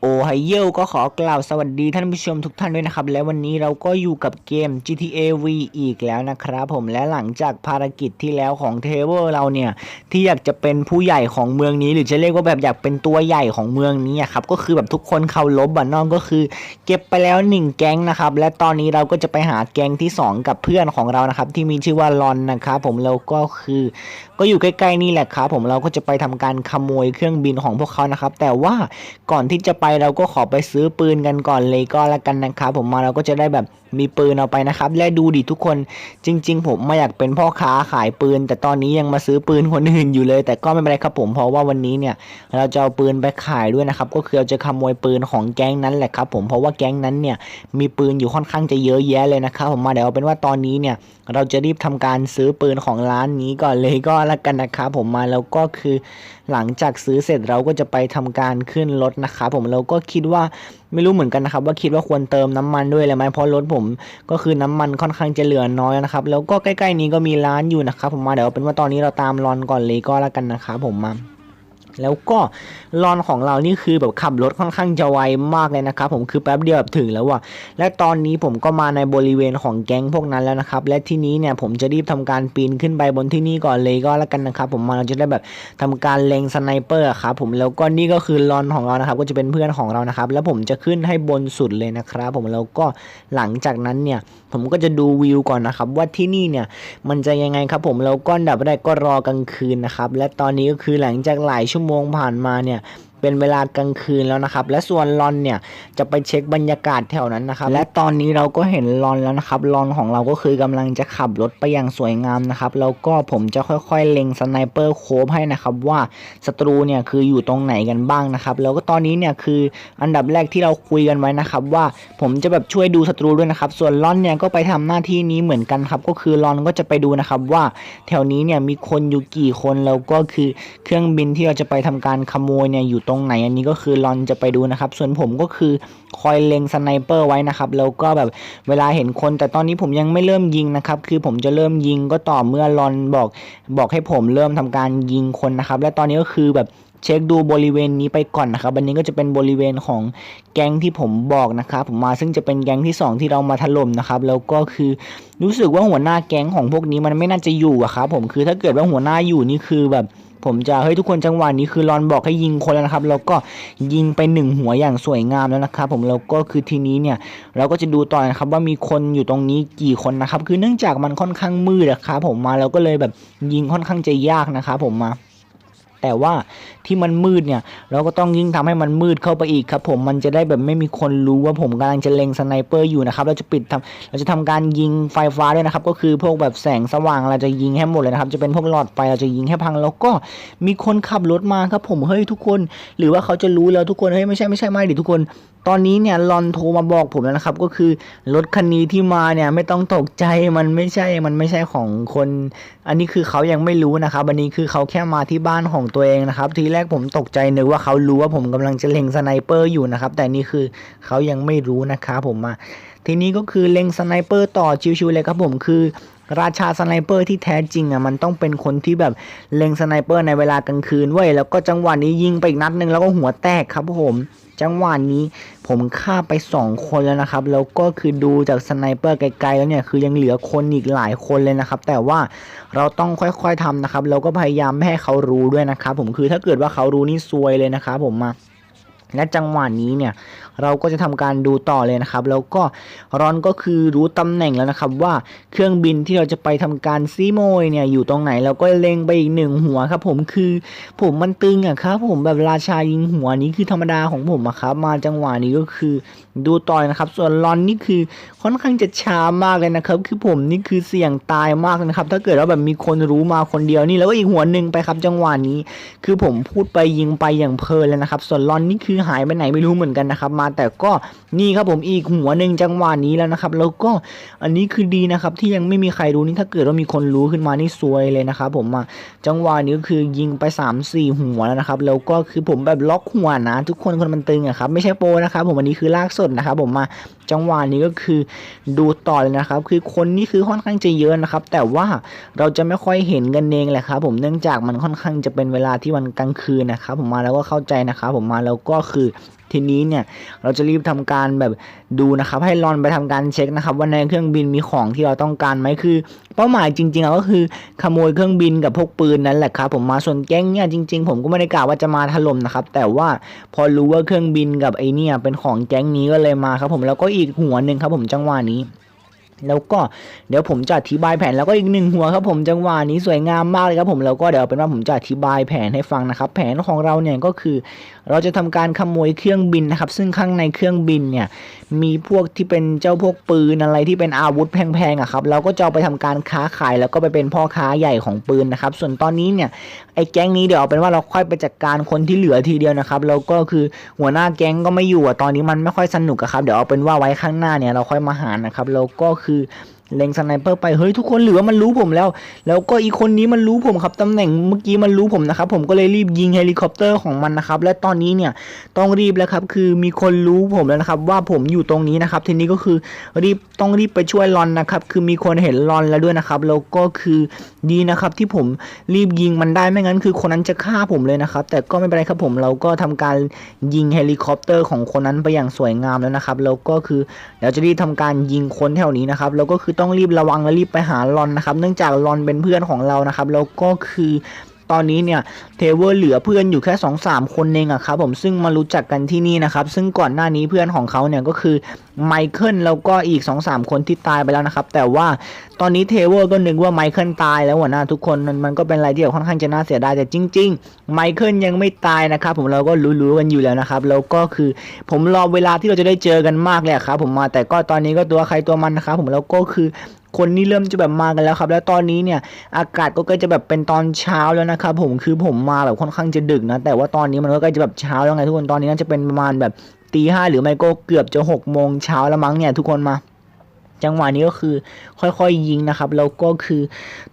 โอไฮเยลก็ขอกล่าวสวัสดีท่านผู้ชมทุกท่านด้วยนะครับ และวันนี้เราก็อยู่กับเกม GTA V อีกแล้วนะครับผมและหลังจากภารกิจที่แล้วของเทเวอร์เราเนี่ย ที่อยากจะเป็นผู้ใหญ่ของเมืองนี้ หรือจะเรียกว่าแบบอยากเป็นตัวใหญ่ของเมืองนี้ครับก็คือแบบทุกคนเคารพบันนองก็คือ เก็บไปแล้วหนึ่งแก๊งนะครับและตอนนี้เราก็จะไปหาแก๊งที่สองกับเพื่อนของเรานะครับที่มีชื่อว่าลอนนะครับผมแล้วก็คือก็อยู่ใกล้ๆนี่แหละครับผมเราก็จะไปทำการขโมยเครื่องบินของพวกเขานะครับ แต่ว่าก่อนที่จะไปเราก็ขอไปซื้อปืนกันก่อนเลยก็แล้วกันนะครับผมมาเราก็จะได้แบบมีปืนเอาไปนะครับ และดูดิทุกคนจริง ๆ ผมไม่อยากเป็นพ่อค้าขายปืน แต่ตอนนี้ยังมาซื้อปืนคนอื่นอยู่เลย แต่ก็ไม่เป็นไรครับผมเพราะว่าวันนี้เนี่ย เราจะเอาปืนไปขายด้วยนะครับก็คือเราจะขโมยปืนของแก๊งนั้นแหละครับผมเพราะว่าแก๊งนั้นเนี่ยมีปืนอยู่ค่อนข้างจะเยอะแยะเลยนะครับผมมาเดี๋ยวเอาเป็นว่าตอนนี้เนี่ยเราจะรีบทำการซื้อปืนของร้านนี้ก่อนเลยก็ล้วกันนะครับผมมาแล้วก็คือหลังจากซื้อเสร็จเราก็จะไปทำการขึ้นรถนะครับผมเราก็คิดว่าไม่รู้เหมือนกันนะครับ ว่าคิดว่าควรเติมน้ำมันด้วยเลยไหมเพราะรถผมก็คือน้ำมันค่อนข้างจะเหลือน้อยนะครับ แล้วก็ใกล้ๆนี้ก็มีร้านอยู่นะครับผมมาเดี๋ยวเป็นว่าตอนนี้เราตามรอนก่อนเลยก็แล้วกันนะครับผมมา แล้วก็รอนของเรานี่คือแบบขับรถค่อนข้างจะไวมากเลยนะครับผมคือแป๊บเดียวแบบถึงแล้วว่ะและตอนนี้ผมก็มาในบริเวณของแก๊งพวกนั้นแล้วนะครับ และที่นี้เนี่ยผมจะรีบทำการปีนขึ้นไปบนที่นี่ก่อนเลยก็แล้วกันนะครับ ผมมาเราจะได้แบบทำการเล็งสไนเปอร์ครับผมแล้วก็นี่ก็คือรอนของเรานะครับก็จะเป็นเพื่อนของเรานะครับ แล้วผมจะขึ้นให้บนสุดเลยนะครับ ผมแล้วก็หลังจากนั้นเนี่ยผมก็จะดูวิวก่อนนะครับว่าที่นี่เนี่ยมันจะยังไงครับผมแล้วก็ดับแรกก็รอกลางคืนนะครับและตอนนี้ก็คือหลังจากหลายชั่วโมงชั่วโมงผ่านมาเนี่ย เป็นเวลากลางคืนแล้วนะครับ และส่วนลอนเนี่ยจะไปเช็คบรรยากาศแถวนั้นนะครับ และตอนนี้เราก็เห็นลอนแล้วนะครับลอนของเราก็คือกำลังจะขับรถไปอย่างสวยงามนะครับ แล้วก็ผมจะค่อยๆ เล็งสไนเปอร์โคบให้นะครับว่าศัตรูเนี่ยคืออยู่ตรงไหนกันบ้างนะครับ แล้วก็ตอนนี้เนี่ยคืออันดับแรกที่เราคุยกันไว้นะครับ ว่าผมจะแบบช่วยดูศัตรูด้วยนะครับ ส่วนลอนเนี่ยก็ไปทำหน้าที่นี้เหมือนกันครับ ก็คือลอนก็จะไปดูนะครับว่าแถวนี้เนี่ยมีคนอยู่กี่คนแล้วก็คือเครื่องบินที่เราจะไปทำการขโมยเนี่ยอยู่ตรงไหนอันนี้ก็คือลอนจะไปดูนะครับ ส่วนผมก็คือคอยเล็งสไนเปอร์ไว้นะครับ แล้วก็แบบเวลาเห็นคน แต่ตอนนี้ผมยังไม่เริ่มยิงนะครับ คือผมจะเริ่มยิงก็ต่อเมื่อลอนบอกบอกให้ผมเริ่มทำการยิงคนนะครับ และตอนนี้ก็คือแบบเช็คดูบริเวณนี้ไปก่อนนะครับอันนี้ก็จะเป็นบริเวณของแก๊งที่ผมบอกนะครับ ผมมาซึ่งจะเป็นแก๊งที่สองที่เรามาถล่มนะครับ แล้วก็คือรู้สึกว่าหัวหน้าแก๊งของพวกนี้มันไม่น่าจะอยู่อะครับผมคือถ้าเกิดว่าหัวหน้าอยู่นี่คือแบบ ผมจะเฮ้ยทุกคนจังหวะนี้คือรอนบอกให้ยิงคนแล้วนะครับ แล้วก็ยิงไปหนึ่งหัวอย่างสวยงามแล้วนะครับผมแล้วก็คือทีนี้เนี่ยเราก็จะดูต่อนะครับว่ามีคนอยู่ตรงนี้กี่คนนะครับ คือเนื่องจากมันค่อนข้างมืดอะครับผมมาเราก็เลยแบบยิงค่อนข้างจะยากนะครับผมมา แต่ว่าที่มันมืดเนี่ย เราก็ต้องยิ่งทำให้มันมืดเข้าไปอีกครับ ผมมันจะได้แบบไม่มีคนรู้ว่าผมกำลังจะเล็งสไนเปอร์อยู่นะครับเราจะปิดทำเราจะทำการยิงไฟฟ้าด้วยนะครับ ก็คือพวกแบบแสงสว่างเราจะยิงให้หมดเลยนะครับ จะเป็นพวกหลอดไฟเราจะยิงให้พังแล้วก็มีคนขับรถมาครับผมเฮ้ยทุกคน หรือว่าเขาจะรู้แล้วทุกคนเฮ้ยไม่ใช่ไม่ใช่ไม่ดิทุกคน ตอนนี้เนี่ยลอนโทรมาบอกผมแล้วนะครับ ก็คือรถคันนี้ที่มาเนี่ยไม่ต้องตกใจมันไม่ใช่มันไม่ใช่ของคน อันนี้คือเขายังไม่รู้นะครับอันนี้คือเขาแค่มาที่บ้านของตัวเองนะครับ ทีแรกผมตกใจนึกว่าเขารู้ว่าผมกำลังจะเล็งสไนเปอร์อยู่นะครับ แต่นี่คือเขายังไม่รู้นะครับผมมาทีนี้ก็คือเล็งสไนเปอร์ต่อชิวๆเลยครับผมคือราชาสไนเปอร์ที่แท้จริงอะมันต้องเป็นคนที่แบบเล็งสไนเปอร์ในเวลากลางคืนเว้ยแล้วก็จังหวะนี้ยิงไปอีกนัดหนึ่งแล้วก็หัวแตกครับผม จังหวะนี้ ผมฆ่าไป 2 คนแล้วนะครับ แล้วก็คือดูจากสไนเปอร์ไกลๆแล้วเนี่ยคือยังเหลือคนอีกหลายคนเลยนะครับ แต่ว่าเราต้องค่อยๆทำนะครับแล้วก็พยายามไม่ให้เขารู้ด้วยนะครับ ผมคือถ้าเกิดว่าเขารู้นี่ซวยเลยนะครับผมมาและจังหวะนี้เนี่ย เราก็จะทำการดูต่อเลยนะครับ แล้วก็รอนก็คือรู้ตำแหน่งแล้วนะครับ ว่าเครื่องบินที่เราจะไปทำการซีโมยเนี่ยอยู่ตรงไหนเราก็เล็งไปอีกหนึ่งหัวครับ ผมคือผมมันตึงอะครับผมแบบราชายิงหัวนี้คือธรรมดาของผมอะครับ มาจังหวะนี้ก็คือดูต่อนะครับ ส่วนรอนนี่คือค่อนข้างจะช้ามากเลยนะครับ คือผมนี่คือเสี่ยงตายมากนะครับ ถ้าเกิดว่าแบบมีคนรู้มาคนเดียวนี่แล้วก็อีกหัวหนึ่งไปครับ จังหวะนี้ คือผมพูดไปยิงไปอย่างเพลินเลยนะครับ ส่วนรอนนี่คือหายไปไหนไม่รู้เหมือนกันนะครับมาแต่ก็นี่ครับผมอีกหัวหนึ่งจังหวะนี้แล้วนะครับ แล้วก็อันนี้คือดีนะครับ ที่ยังไม่มีใครรู้นี่ถ้าเกิดว่ามีคนรู้ขึ้นมานี่ซวยเลยนะครับผมมาจังหวะนี้ก็คือยิงไป 3 4 หัวแล้วนะครับ แล้วก็คือผมแบบล็อกหัวนะ ทุกคนคนมันตึงอะครับไม่ใช่โปนะครับผมอันนี้คือลากสดนะครับผมมา จังหวะนี้ก็คือดูต่อเลยนะครับ คือคนนี่คือค่อนข้างจะเยอะนะครับ แต่ว่าเราจะไม่ค่อยเห็นกันเองแหละครับ ผมเนื่องจากมันค่อนข้างจะเป็นเวลาที่มันกลางคืนนะครับ ผมมาแล้วก็เข้าใจนะครับ ผมมาแล้วก็คือทีนี้เนี่ยเราจะรีบทำการแบบดูนะครับ ให้รอนไปทำการเช็คนะครับ ว่าในเครื่องบินมีของที่เราต้องการไหมคือ เป้าหมายจริงๆก็คือขโมยเครื่องบินกับพวกปืนนั่นแหละครับผมมาส่วนแก๊งเนี่ยจริง ๆ ผมก็ไม่ได้กล่าวว่าจะมาถล่มนะครับ แต่ว่าพอรู้ว่าเครื่องบินกับไอเนี่ยเป็นของแก๊งนี้ก็เลยมาครับ ผมแล้วก็อีกหัวหนึ่งครับผมจังหวะนี้ แล้วก็เดี๋ยวผมจะอธิบายแผนแล้วก็อีกหนึ่งหัวครับผมจังหวะนี้สวยงามมากเลยครับผมแล้วก็เดี๋ยวเป็นว่าผมจะอธิบายแผนให้ฟังนะครับ แผนของเราเนี่ยก็คือ เราจะทำการขโมยเครื่องบินนะครับ ซึ่งข้างในเครื่องบินเนี่ยมีพวกที่เป็นเจ้าพวกปืนอะไรที่เป็นอาวุธแพงๆอะครับเราก็จะไปทำการค้าขายแล้วก็ไปเป็นพ่อค้าใหญ่ของปืนนะครับ ส่วนตอนนี้เนี่ยไอ้แก๊งนี้เดี๋ยวเอาเป็นว่าเราค่อยไปจัดการคนที่เหลือทีเดียวนะครับแล้วก็คือหัวหน้าแก๊งก็ไม่อยู่อะตอนนี้มันไม่ค่อยสนุกครับเดี๋ยวเอาเป็นว่าไว้ข้างหน้าเนี่ยเราค่อยมาหานะครับแล้วก็คคือ เล็งสไนเปอร์ไปเฮ้ยทุกคนเหลือมันรู้ผมแล้ว แล้วก็อีกคนนี้มันรู้ผมครับตำแหน่งเมื่อกี้มันรู้ผมนะครับผมก็เลยรีบยิงเฮลิคอปเตอร์ของมันนะครับ และตอนนี้เนี่ยต้องรีบแล้วครับคือมีคนรู้ผมแล้วนะครับ ว่าผมอยู่ตรงนี้นะครับ ทีนี้ก็คือรีบต้องรีบไปช่วยรอนนะครับ คือมีคนเห็นรอนแล้วด้วยนะครับ แล้วก็คือดีนะครับที่ผมรีบยิงมันได้ไม่งั้น คือคนนั้นจะฆ่าผมเลยนะครับ แต่ก็ไม่เป็นไรครับผมเราก็ทำการยิงเฮลิคอปเตอร์ของคนนั้นไปอย่างสวยงามแล้วนะครับแล้วก็คือเดี๋ยวจะรีบทำการยิงคนแถวนี้นะครับแล้วก็คือต้องรีบระวังและรีบไปหาลอนนะครับ เนื่องจากลอนเป็นเพื่อนของเรานะครับ แล้วก็คือตอนนี้เนี่ยเทเวอร์เหลือเพื่อนอยู่แค่2อสามคนเองอะครับผมซึ่งมารู้จักกันที่นี่นะครับ ซึ่งก่อนหน้านี้เพื่อนของเขาเนี่ยก็คือไมเคิลแล้วก็อีก2อสามคนที่ตายไปแล้วนะครับ แต่ว่าตอนนี้เทเวอร์ก็นึกว่าไมเคิลตายแล้วหัวหน้าทุกคนมันมันก็เป็นอะไรที่แบบค่อนข้างจะน่าเสียดายแต่จริงๆไมเคิลยังไม่ตายนะครับผมเราก็รู้ๆกันอยู่แล้วนะครับแล้วก็คือผมรอเวลาที่เราจะได้เจอกันมากเลยครับผมมาแต่ก็ตอนนี้ก็ตัวใครตัวมันนะครับผมแล้วก็คือคนนี่เริ่มจะแบบมากันแล้วครับ แล้วตอนนี้เนี่ยอากาศก็ใกล้จะแบบเป็นตอนเช้าแล้วนะครับผมคือผมมาแบบค่อนข้างจะดึกนะแต่ว่าตอนนี้มันก็ใกล้จะแบบเช้าแล้วไงทุกคนตอนนี้น่าจะเป็นประมาณแบบตีห้าหรือไม่ก็เกือบจะหกโมงเช้าแล้วมั้งเนี่ยทุกคนมา จังหวะนี้ก็คือค่อยๆยิงนะครับแล้วก็คือ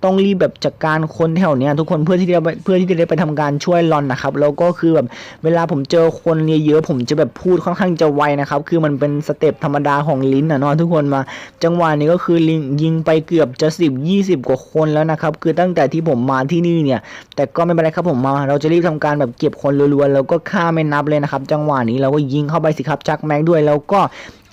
ต้องรีบแบบจัดการคนแถวเนี้ยทุกคนเพื่อที่จะเพื่อที่จะได้ไปทำการช่วยรอนนะครับแล้วก็คือแบบเวลาผมเจอคนเยอะๆผมจะแบบพูดค่อนข้างจะไวนะครับ คือมันเป็นสเต็ปธรรมดาของลิ้นนะเนาะทุกคนมา จังหวะนี้ก็คือลิงยิงไปเกือบจะสิบยี่สิบกว่าคนแล้วนะครับ คือตั้งแต่ที่ผมมาที่นี่เนี่ย แต่ก็ไม่เป็นไรครับผมมา เราจะรีบทำการแบบเก็บคนรัวๆแล้วก็ฆ่าไม่นับเลยนะครับ จังหวะนี้เราก็ยิงเข้าไปสิครับจักแม็กด้วยแล้วก็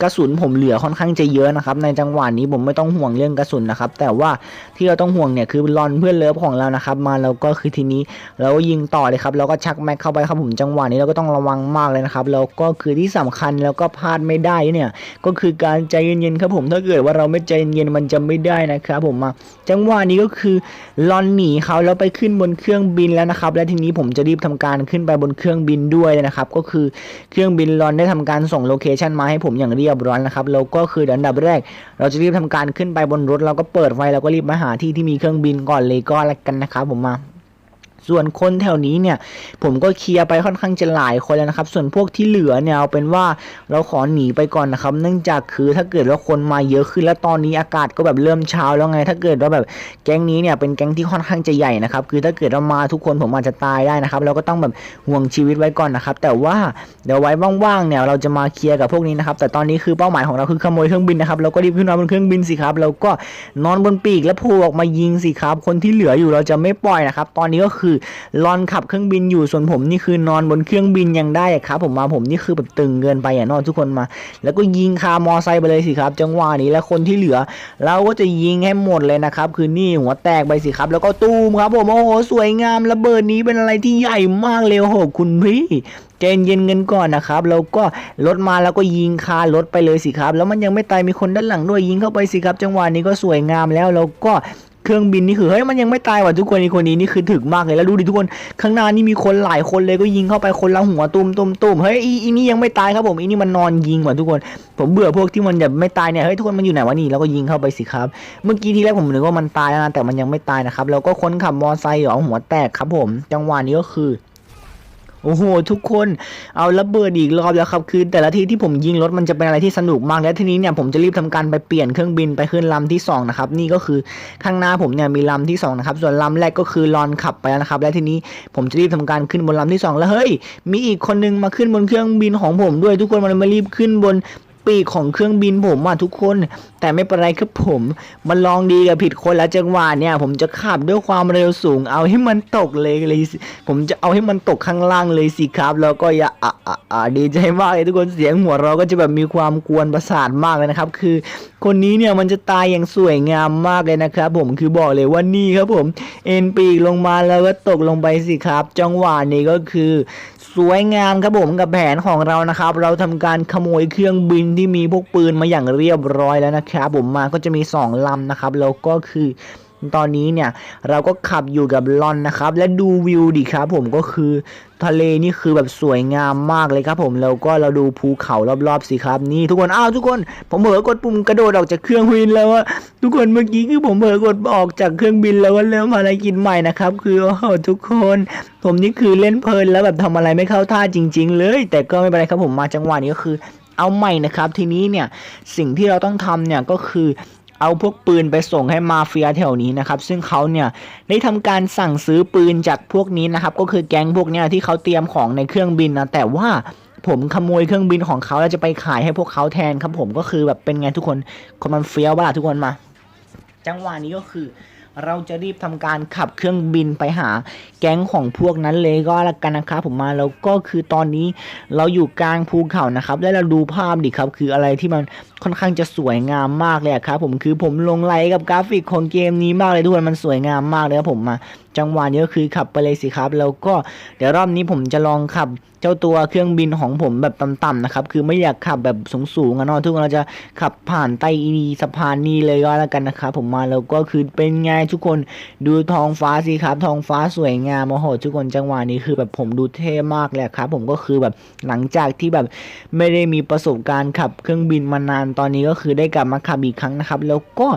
กระสุนผมเหลือค่อนข้างจะเยอะนะครับ ในจังหวะนี้ผมไม่ต้องห่วงเรื่องกระสุนนะครับ แต่ว่าที่เราต้องห่วงเนี่ยคือรอนเพื่อนเลิฟของเรานะครับ มาแล้วก็คือทีนี้เราก็ยิงต่อเลยครับเราก็ชักแม็กเข้าไปครับผมจังหวะนี้เราก็ต้องระวังมากเลยนะครับแล้วก็คือที่สำคัญแล้วก็พลาดไม่ได้เนี่ยก็คือการใจเย็นๆครับผมถ้าเกิดว่าเราไม่ใจเย็นมันจะไม่ได้นะครับผมมาจังหวะนี้ก็คือลอนหนีเขาแล้วไปขึ้นบนเครื่องบินแล้วนะครับ และทีนี้ผมจะรีบทำการขึ้นไปบนเครื่องบินด้วยนะครับ ก็คือเครื่องบินลอนได้ทำการส่งโลเคชันมาให้ผมอย่างเรียบร้อยนะครับแล้วก็คืออันดับแรก เราจะรีบทำการขึ้นไปบนรถเราก็เปิดไฟแล้วก็รีบมาหาที่ที่มีเครื่องบินก่อนเลยก็แล้วกันนะครับผมมา ส่วนคนแถวนี้เนี่ย ผมก็เคลียร์ไปค่อนข้างจะหลายคนแล้วนะครับ ส่วนพวกที่เหลือเนี่ยเอาเป็นว่าเราขอหนีไปก่อนนะครับ เนื่องจากคือถ้าเกิดว่าคนมาเยอะขึ้นแล้วตอนนี้อากาศก็แบบเริ่มเช้าแล้วไง ถ้าเกิดว่าแบบแก๊งนี้เนี่ยเป็นแก๊งที่ค่อนข้างจะใหญ่นะครับ คือถ้าเกิดเรามาทุกคนผมอาจจะตายได้นะครับ เราก็ต้องแบบห่วงชีวิตไว้ก่อนนะครับ แต่ว่าเดี๋ยวไว้ว่างๆเนี่ยเราจะมาเคลียร์กับพวกนี้นะครับ แต่ตอนนี้คือเป้าหมายของเราคือขโมยเครื่องบินนะครับเราก็รีบขึ้นมาบนเครื่องบินสิครับแล้วก็นอนบนปีกแล้วพูออกมายิงสิครับ คนที่เหลืออยู่เราจะไม่ปล่อยนะครับ ตอนนี้ก็คือรอนขับเครื่องบินอยู่ส่วนผมนี่คือนอนบนเครื่องบินยังได้ครับผมมาผมนี่คือแบบตึงเกินไปอะนอนทุกคนมา แล้วก็ยิงคามอไซค์ไปเลยสิครับ จังหวะนี้แล้วคนที่เหลือ เราก็จะยิงให้หมดเลยนะครับ คือนี่หัวแตกไปสิครับ แล้วก็ตูมครับผมโอ้โหสวยงามระเบิดนี้เป็นอะไรที่ใหญ่มากเลยโอ้โหคุณพี่ใจเย็นเงินก่อนนะครับแล้วก็รถมาแล้วก็ยิงคารถไปเลยสิครับ แล้วมันยังไม่ตายมีคนด้านหลังด้วยยิงเข้าไปสิครับ จังหวะนี้ก็สวยงามแล้วแล้วก็ เครื่องบินนี่คือเฮ้ยมันยังไม่ตายว่ะทุกคนอีกคนนี้นี่คือถึกมากเลยแล้วดูดิทุกคนข้างหน้านี่มีคนหลายคนเลยก็ยิงเข้าไปคนละหัวตุ้มตุ้มตุ้มเฮ้ยอีอีนี่ยังไม่ตายครับผมอีนี่มันนอนยิงว่ะทุกคน ผมเบื่อพวกที่มันแบบไม่ตายเนี่ยเฮ้ยทุกคนมันอยู่ไหนวะนี่แล้วก็ยิงเข้าไปสิครับ เมื่อกี้ที่แรกผมนึกว่ามันตายแล้วนะแต่มันยังไม่ตายนะครับแล้วก็คนขับมอไซค์เหรอหัวแตกครับผม จังหวะนี้ก็คือ โอ้โห ทุกคนเอาระเบิดอีกรอบแล้วครับ คือแต่ละทีที่ผมยิงรถมันจะเป็นอะไรที่สนุกมากและทีนี้เนี่ยผมจะรีบทำการไปเปลี่ยนเครื่องบินไปขึ้นลำที่สองนะครับนี่ก็คือข้างหน้าผมเนี่ยมีลำที่สองนะครับส่วนลำแรกก็คือรอนขับไปแล้วนะครับ และทีนี้ผมจะรีบทำการขึ้นบนลำที่สองแล้วเฮ้ยมีอีกคนนึงมาขึ้นบนเครื่องบินของผมด้วย ทุกคนมันมารีบขึ้นบน ปีกของเครื่องบินผมอะทุกคน แต่ไม่เป็นไรครับผม มันลองดีกับผิดคนแล้วจังหวะเนี่ย ผมจะขับด้วยความเร็วสูง เอาให้มันตกเลยเลย ผมจะเอาให้มันตกข้างล่างเลยสิครับ แล้วก็อย่าอะอะอะดีใจมากเลยทุกคนเสียงหัวเราก็จะแบบมีความกวนประสาทมากเลยนะครับ คือ คนนี้เนี่ยมันจะตายอย่างสวยงามมากเลยนะครับผมคือบอกเลยว่านี่ครับผม เอ็นปีกลงมาแล้วก็ตกลงไปสิครับ จังหวะนี้ก็คือ สวยงามครับผมกับแผนของเรานะครับ เราทำการขโมยเครื่องบินที่มีพวกปืนมาอย่างเรียบร้อยแล้วนะครับผมมาก็จะมีสองลำนะครับแล้วก็คือ ตอนนี้เนี่ยเราก็ขับอยู่กับลอนนะครับ และดูวิวดิครับ ผมก็คือทะเลนี่คือแบบสวยงามมากเลยครับ ผมแล้วก็เราดูภูเขารอบๆสิครับ นี่ทุกคนอ้าวทุกคน ผมเผลอกดปุ่มกระโดดออกจากเครื่องบินแล้วว่าทุกคนเมื่อกี้คือผมเผลอกดออกจากเครื่องบินแล้วว่าเริ่มภารกิจใหม่นะครับ คือโอ้โหทุกคน ผมนี่คือเล่นเพลินแล้วแบบทำอะไรไม่เข้าท่าจริง ๆ เลย แต่ก็ไม่เป็นไรครับผมมาจังหวะนี้ก็คือเอาใหม่นะครับ ทีนี้เนี่ยสิ่งที่เราต้องทำเนี่ยก็คือ เอาพวกปืนไปส่งให้มาเฟียแถวนี้นะครับ ซึ่งเขาเนี่ยได้ทำการสั่งซื้อปืนจากพวกนี้นะครับ ก็คือแก๊งพวกเนี้ยที่เขาเตรียมของในเครื่องบินนะ แต่ว่าผมขโมยเครื่องบินของเขาแล้วจะไปขายให้พวกเขาแทนครับผมก็คือแบบเป็นไงทุกคนคนมันเฟี้ยวบ้าทุกคนมา จังหวะนี้ก็คือ เราจะรีบทำการขับเครื่องบินไปหาแก๊งของพวกนั้นเลยก็แล้วกันนะครับผมมาแล้วก็คือตอนนี้เราอยู่กลางภูเขานะครับแล้เราดูภาพดิครับ คืออะไรที่มันค่อนข้างจะสวยงามมากเลยครับผมคือผมลงไลค์กับกราฟิกของเกมนี้มากเลยทุกคนมันสวยงามมากเลยครับผมมาจังหวะนี้ก็คือขับไปเลยสิครับ แล้วก็เดี๋ยวรอบนี้ผมจะลองขับเจ้าตัวเครื่องบินของผมแบบต่ำๆนะครับ คือไม่อยากขับแบบสูงๆอะเนาะทุกคนเราจะขับผ่านใต้อีสะพานนี้เลยก็แล้วกันนะครับผมมาแล้วก็คือเป็นไงทุกคนดูท้องฟ้าสิครับท้องฟ้าสวยงามโอ้โหทุกคนจังหวะนี้คือแบบผมดูเท่มากเลยครับ ผมก็คือแบบหลังจากที่แบบไม่ได้มีประสบการณ์ขับเครื่องบินมานานตอนนี้ก็คือได้กลับมาขับอีกครั้งนะครับ แล้วก็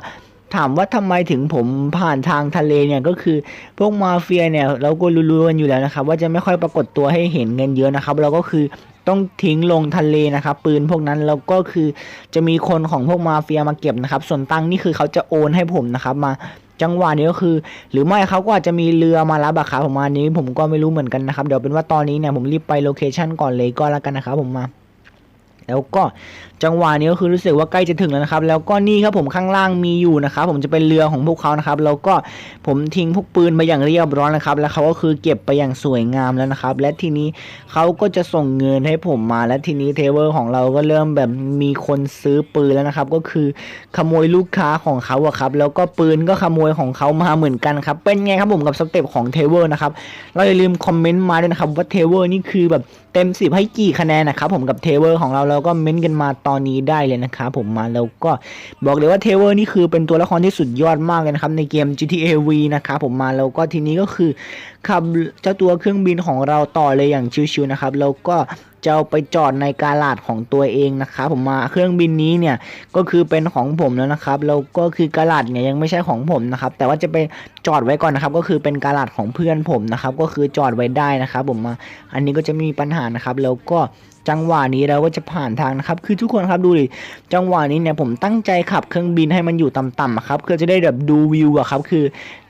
ถามว่าทำไมถึงผมผ่านทางทะเลเนี่ยก็คือพวกมาเฟียเนี่ยเราก็รู้ๆกันอยู่แล้วนะครับว่าจะไม่ค่อยปรากฏตัวให้เห็นเงินเยอะนะครับ เราก็คือต้องทิ้งลงทะเลนะครับ ปืนพวกนั้นแล้วก็คือจะมีคนของพวกมาเฟียมาเก็บนะครับ ส่วนตังนี่คือเขาจะโอนให้ผมนะครับมาจังหวะนี้ก็คือ หรือไม่เขาก็อาจจะมีเรือมารับอะครับผมมานี้ผมก็ไม่รู้เหมือนกันนะครับเดี๋ยวเป็นว่าตอนนี้เนี่ยผมรีบไปโลเคชันก่อนเลยก็แล้วกันนะครับผมมา แล้วก็จังหวะนี้ก็คือรู้สึกว่าใกล้จะถึงแล้วนะครับ แล้วก็นี่ครับผมข้างล่างมีอยู่นะครับผมจะเป็นเรือของพวกเขานะครับ แล้วก็ผมทิ้งพวกปืนไปอย่างเรียบร้อยนะครับ แล้วเขาก็คือเก็บไปอย่างสวยงามแล้วนะครับ และทีนี้เขาก็จะส่งเงินให้ผมมา และทีนี้เทเวอร์ของเราก็เริ่มแบบมีคนซื้อปืนแล้วนะครับ ก็คือขโมยลูกค้าของเขาอะครับ แล้วก็ปืนก็ขโมยของเขามาเหมือนกันครับ เป็นไงครับผมกับสเต็ปของเทเวอร์นะครับ เราอย่าลืมคอมเมนต์มาด้วยนะครับว่าเทเวอร์นี่คือแบบ เต็มสิบให้กี่คะแนนนะครับผมกับเทเวอร์ของเราเราก็เม้นต์กันมาตอนนี้ได้เลยนะครับผมมาแล้วก็บอกเลยว่าเทเวอร์นี่คือเป็นตัวละครที่สุดยอดมากเลยนะครับในเกม GTA V นะครับผมมาแล้วก็ทีนี้ก็คือขับเจ้าตัวเครื่องบินของเราต่อเลยอย่างชิวๆนะครับแล้วก็ จะเอาไปจอดในกาลาดของตัวเองนะครับผมมาเครื่องบินนี้เนี่ยก็คือเป็นของผมแล้วนะครับแล้วก็คือกาลาดเนี่ยยังไม่ใช่ของผมนะครับแต่ว่าจะไปจอดไว้ก่อนนะครับ ก็คือเป็นกาลาดของเพื่อนผมนะครับก็คือจอดไว้ได้นะครับผมมาอันนี้ก็จะมีปัญหานะครับแล้วก็ จังหวะนี้เราก็จะผ่านทางนะครับ คือทุกคนครับดูดิจังหวะนี้เนี่ยผมตั้งใจขับเครื่องบินให้มันอยู่ต่ำๆครับเพื่อจะได้แบบดูวิวอะครับ คือ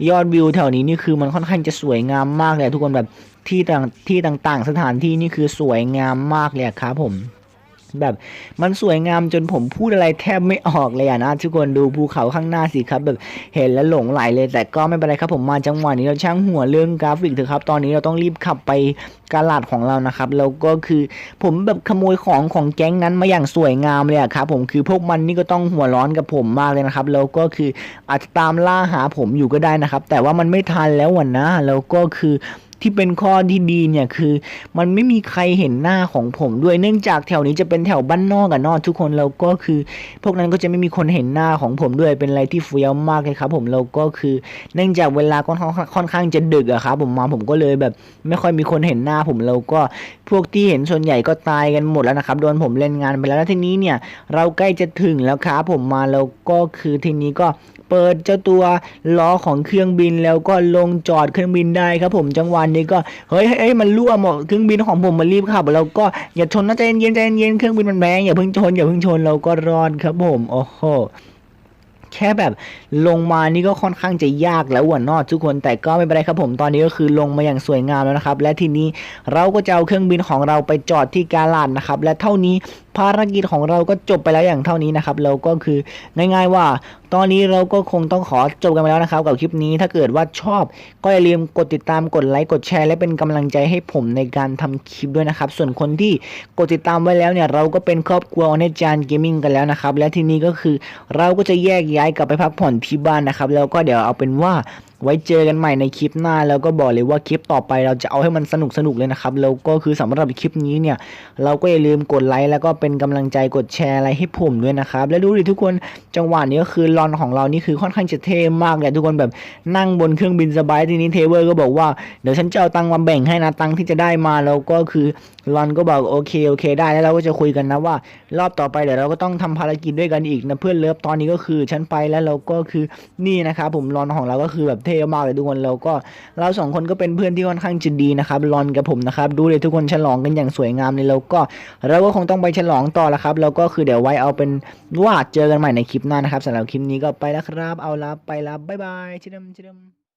ยอดวิวแถวนี้นี่คือมันค่อนข้างจะสวยงามมากเลยทุกคนแบบที่ต่างที่ต่างๆ สถานที่นี่คือสวยงามมากเลยครับผม แบบมันสวยงามจนผมพูดอะไรแทบไม่ออกเลยอะนะทุกคนดูภูเขาข้างหน้าสิครับ แบบเห็นแล้วหลงไหลเลยแต่ก็ไม่เป็นไรครับผมมาจังหวะนี้เราช่างหัวเรื่องกราฟิกเถอะครับ ตอนนี้เราต้องรีบขับไปกาลาดของเรานะครับแล้วก็คือผมแบบขโมยของของแก๊งนั้นมาอย่างสวยงามเลยอะครับผมคือพวกมันนี่ก็ต้องหัวร้อนกับผมมากเลยนะครับแล้วก็คืออาจจะตามล่าหาผมอยู่ก็ได้นะครับ แต่ว่ามันไม่ทันแล้ววันนะแล้วก็คือ ที่เป็นข้อที่ดีเนี่ยคือมันไม่มีใครเห็นหน้าของผมด้วยเนื่องจากแถวนี้จะเป็นแถวบ้านนอกอะเนอกทุกคนแล้วก็คือ พวกนั้นก็จะไม่มีคนเห็นหน้าของผมด้วยเป็นอะไรที่ฟี้ยมากเลยครับ ผมแล้วก็คือ เนื่องจากเวลาค่อนข้างค่อนข้างจะดึกอะครับผมมาผมก็เลยแบบ ไม่ค่อยมีคนเห็นหน้าผมแล้วก็พวกที่เห็นส่วนใหญ่ก็ตายกันหมดแล้วนะครับโดนผมเล่นงานไปแล้วแล้วทีนี้เนี่ย เราใกล้จะถึงแล้วครับผมมาแล้วก็คือทีนี้ก็เปิดเจ้าตัวล้อของเครื่องบินแล้วก็ลงจอดเครื่องบินได้ครับผมจังหวะนี้ก็เฮ้ยเฮ้ยมันรั่วหมดเครื่องบินของผมมันรีบขับแล้วก็อย่าชนนะใจเย็นใจเย็นเครื่องบินมันแรงอย่าเพิ่งชนอย่าเพิ่งชนเราก็รอดครับผมโอ้โหแค่แบบลงมานี่ก็ค่อนข้างจะยากแล้วว่ะเนอทุกคนแต่ก็ไม่เป็นไรครับผมตอนนี้ก็คือลงมาอย่างสวยงามแล้วนะครับ และทีนี้เราก็จะเอาเครื่องบินของเราไปจอดที่กาลาดนะครับ และเท่านี้ ภารกิจของเราก็จบไปแล้วอย่างเท่านี้นะครับเราก็คือง่าย ๆ ว่า ตอนนี้เราก็คงต้องขอจบกันไปแล้วนะครับ กับคลิปนี้ถ้าเกิดว่าชอบ ก็อย่าลืมกดติดตามกดไลค์กดแชร์ และเป็นกำลังใจให้ผมในการทำคลิปด้วยนะครับ ส่วนคนที่กดติดตามไว้แล้วเนี่ยเราก็เป็นครอบครัวในจานเกมมิ่งกันแล้วนะครับและทีนี้ก็คือเราก็จะแยกย้ายกลับไปพักผ่อนที่บ้านนะครับแล้วก็เดี๋ยวเอาเป็นว่า ไว้เจอกันใหม่ในคลิปหน้า แล้วก็บอกเลยว่าคลิปต่อไปเราจะเอาให้มันสนุกสนุกเลยนะครับ แล้วก็คือสำหรับคลิปนี้เนี่ย เราก็อย่าลืมกดไลค์แล้วก็เป็นกำลังใจกดแชร์อะไรให้ผมด้วยนะครับ แล้วดูดิทุกคนจังหวะนี้ก็คือลอนของเรานี่คือค่อนข้างจะเท่มากเลยทุกคนแบบนั่งบนเครื่องบินสบายทีนี้เทเวอร์ก็บอกว่าเดี๋ยวฉันจะเอาตังค์มาแบ่งให้นะตังค์ที่จะได้มาแล้วก็คือลอนก็บอกโอเคโอเคได้แล้วเราก็จะคุยกันนะว่า รอบต่อไปเดี๋ยวเราก็ต้องทำภารกิจด้วยกันอีกนะเพื่อนเลิฟตอนนี้ก็คือฉันไปแล้วเราก็คือนี่นะครับผมลอนของเราก็คือแบบเทมากเลยทุกคนเราก็เราสองคนก็เป็นเพื่อนที่ค่อนข้างจะดีนะครับรอนกับผมนะครับดูเลยทุกคนฉลองกันอย่างสวยงามเลยแล้วก็เราก็คงต้องไปฉลองต่อแล้วครับแล้วก็คือเดี๋ยวไว้เอาเป็นว่าเจอกันใหม่ในคลิปหน้านะครับสำหรับคลิปนี้ก็ไปแล้วครับ เอาละไปละบ๊ายบายชิดมชิดม